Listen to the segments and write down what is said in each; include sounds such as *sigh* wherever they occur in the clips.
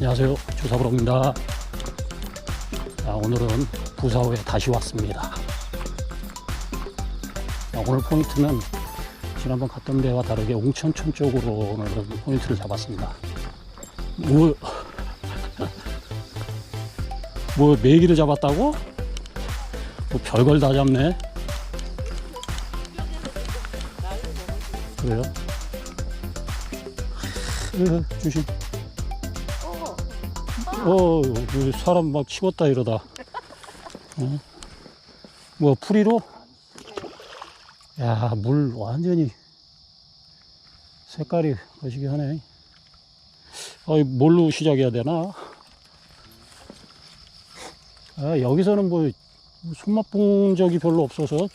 안녕하세요. 조사부록입니다. 자, 오늘은 부사호에 다시 왔습니다. 자, 오늘 포인트는 지난번 갔던 데와 다르게 웅천천 쪽으로 오늘 포인트를 잡았습니다. 뭐, *laughs* 뭐, 메기를 잡았다고? 뭐 별걸 다 잡네. 그래요? 으, 조심. 어, 여기 사람 막 치웠다 이러다. 어? 뭐 풀이로? 야, 물 완전히 색깔이 거시기 하네. 어, 뭘로 시작해야 되나? 아, 여기서는 뭐 손맛 본 적이 별로 없어서 저희도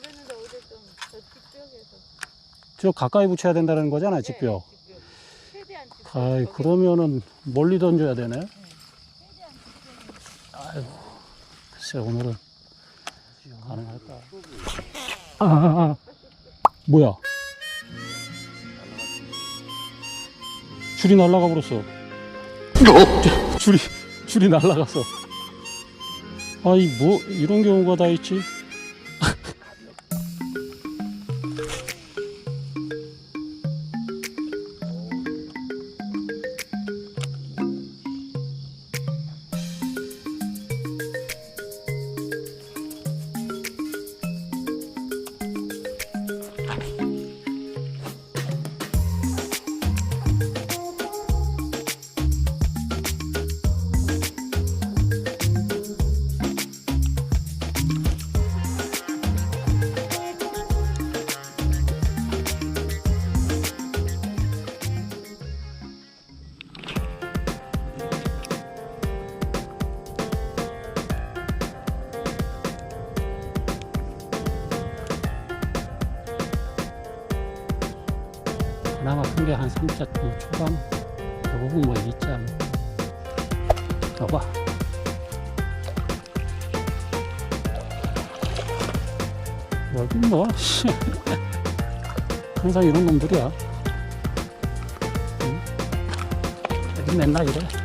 그랬는데 어제 좀저 직벽에서 저 가까이 붙여야 된다는 거잖아, 직벽. 아이, 그러면은 멀리 던져야 되네. 아이고, 글쎄, 오늘은 가능할까? 아, 아, 아. 뭐야? 줄이 날아가 버렸어. 줄이, 줄이 날아갔어. 아이, 뭐, 이런 경우가 다 있지? 게한 3자 초반? 대부분 뭐 있자. 뭐. 봐봐. 여긴 뭐, 씨. 항상 이런 놈들이야. 응? 여기 맨날 이래.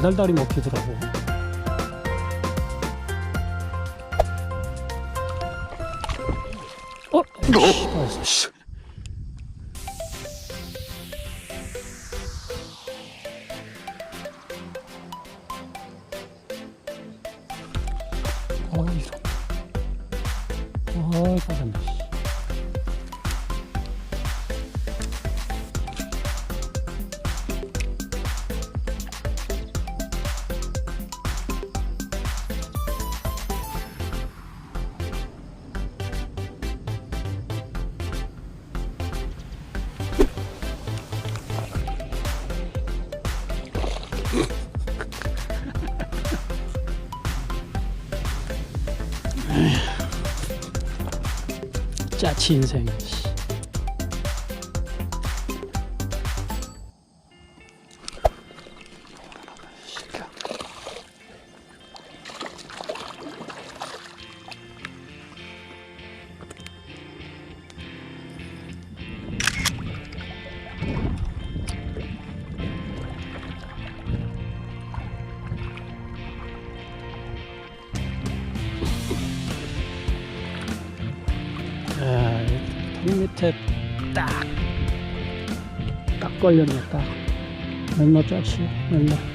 달달달이 먹히더라고. 어? 어, 짜치 인생. 자, 턱 밑에 딱, 딱 걸렸네, 딱. 맨날 짜치, 맨날.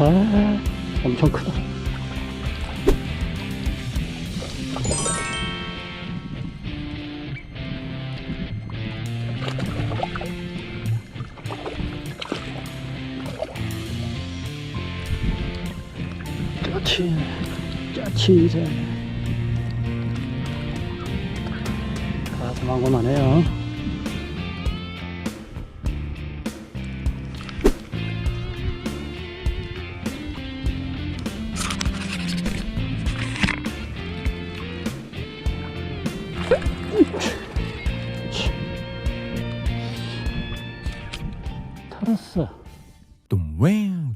아, 엄청 크다. 짜치, 짜치 인생. 깔끔하고만 해요.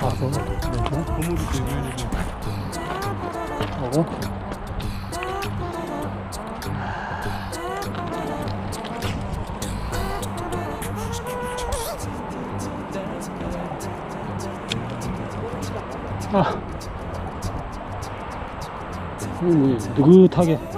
아, 저거. 하고. 아. 음, 느긋하게.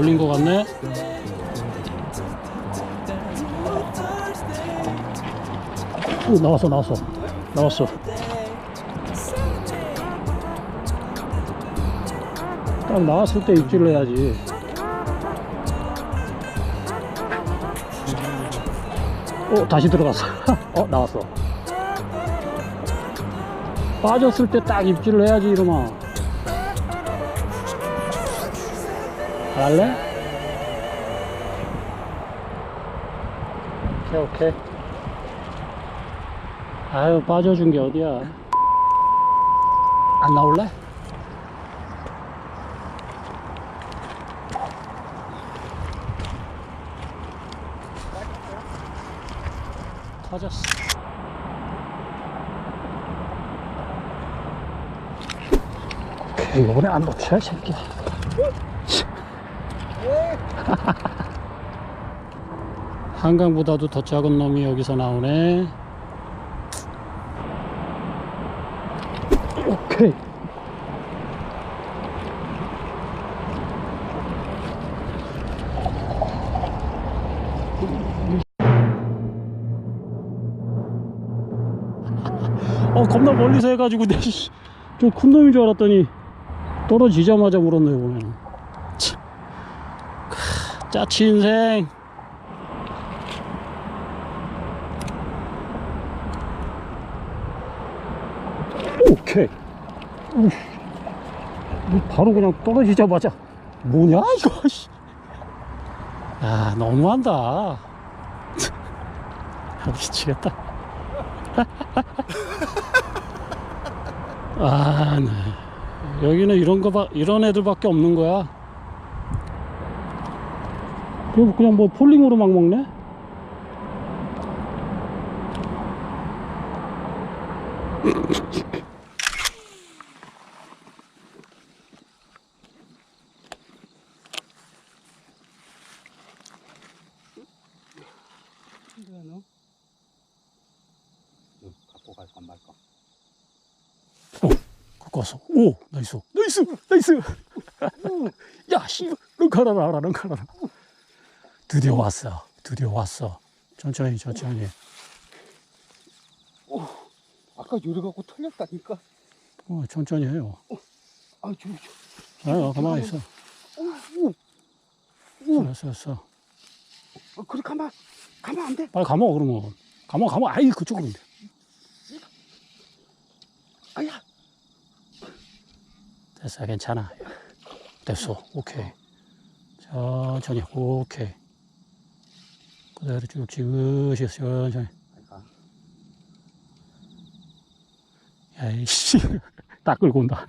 걸린 것 같네. 오, 나왔어, 나왔어. 나왔어. 딱 나왔을 때 입질을 해야지. 어, 다시 들어갔어. *laughs* 어, 나왔어. 빠졌을 때 딱 입질을 해야지, 이러면. 할래? 오케이 오케이 아유 빠져준 게 어디야 안 나올래? 터졌어 오케이 이번에 안 놓쳐 이 새끼야 *laughs* 한강보다도 더 작은 놈이 여기서 나오네. 오케이. 어 겁나 멀리서 해가지고 내좀큰 놈인 줄 알았더니 떨어지자마자 물었네 보면. 짜치 인생. 오케이. 우, 뭐 바로 그냥 떨어지자마자 뭐냐 이거. 씨. 야 너무한다. *laughs* 아, 미치겠다. *laughs* 아, 네. 여기는 이런 거 봐, 이런 애들밖에 없는 거야. 그냥 그냥 뭐 폴링으로 막 먹네. 왔어. 오, 나이스, 나이스, 나이스. 야, 씨, 넌 가라라, 넌 가라라. 드디어 왔어. 드디어 왔어. 천천히, 천천히. 아까 요래 갖고 털렸다니까. 어, 천천히 해요. 아, 저, 저. 아, 가만히 있어. 오, 오, 알았어, 알았어. 어, 그래 가만, 가만 안 돼. 빨리 감어, 그러면. 감어, 감어. 아이, 그쪽으로. 아야, 됐어, 괜찮아. 됐어, 오케이. 천천히, 오케이. 그대로 쭉 지그시, 천천히. 야이씨. 딱 끌고 온다.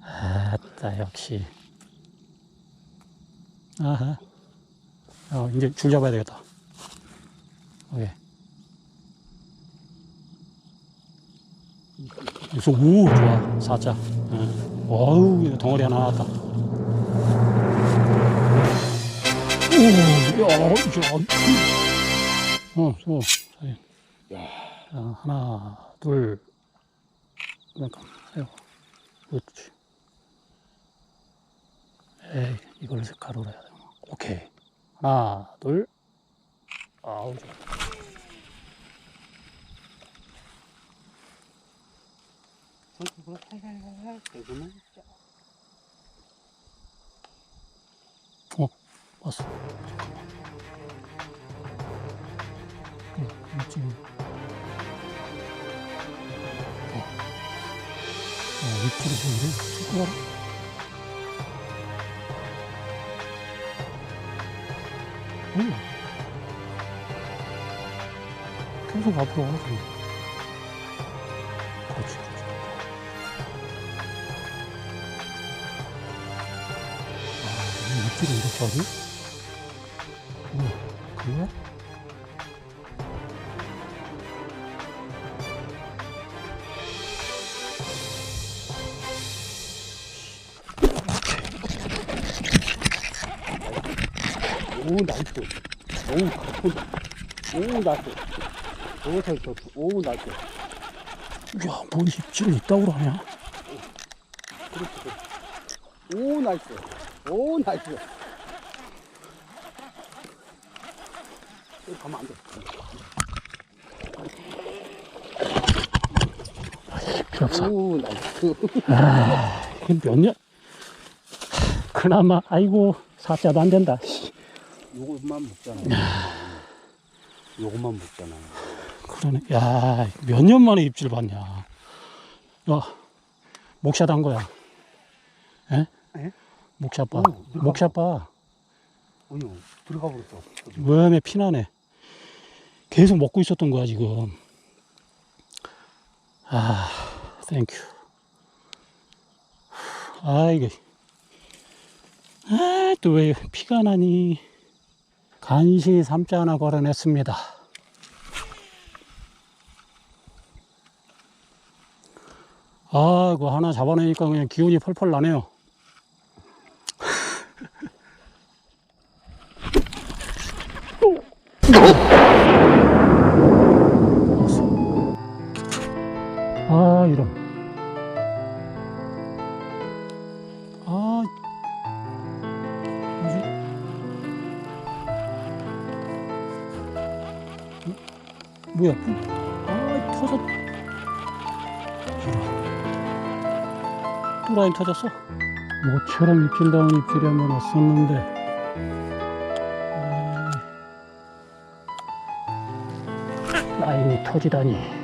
*laughs* 아따 역시. 아하. 어 이제 줄 잡아야 되겠다. 오케이. 그래서 오 좋아. 사자. 응. 어우 이거 덩어리 하나 나왔다 어 좋아 야, 자, 하나, 둘. 잠깐, 아이고. 그렇지. 에이, 이걸 가로로 해야 돼. 오케이. 하나, 둘. 아우, 좋아. 손톱으로 살살살 쫙. 왔어. 응, 있지. 어. 어, 밑으로 보이네. 찍고 가라. 응. 계속 앞으로 와. 그럼. 그렇지, 그렇지. 아, 이 밑으로 이렇게 하지? 오, 그래? 오 나이스. 오 가뿐다. *laughs* 오 나이스. 오 잘, 쳤어. 오 나이스. 야, 뭔 입질 있다고 그러냐? 그렇지. 오 나이스. 오 나이스. 여기 가면 안 돼. 필요 없어. 오 나이스. 아, 이게 몇 년? 그나마, 아이고, 사자도 안 된다. 씨. 요것만 먹잖아. 요것만 먹잖아. 그러네. 야, 몇 년 만에 입질 봤냐. 야, 목샷 한 거야. 에? 에? 목샷 봐. 목샷 봐. 어휴 들어가 버렸어. 웜에 피나네. 계속 먹고 있었던 거야, 지금. 아, 땡큐. 아, 이게. 아, 또 왜 피가 나니. 간시 삼자 하나 걸어냈습니다. 아, 이거 하나 잡아내니까 그냥 기운이 펄펄 나네요. 뭐야? 아, 터졌. 이런. 또 라인 터졌어? 모처럼 입질다운 입질이 한번 왔었는데. 아, 라인이 터지다니.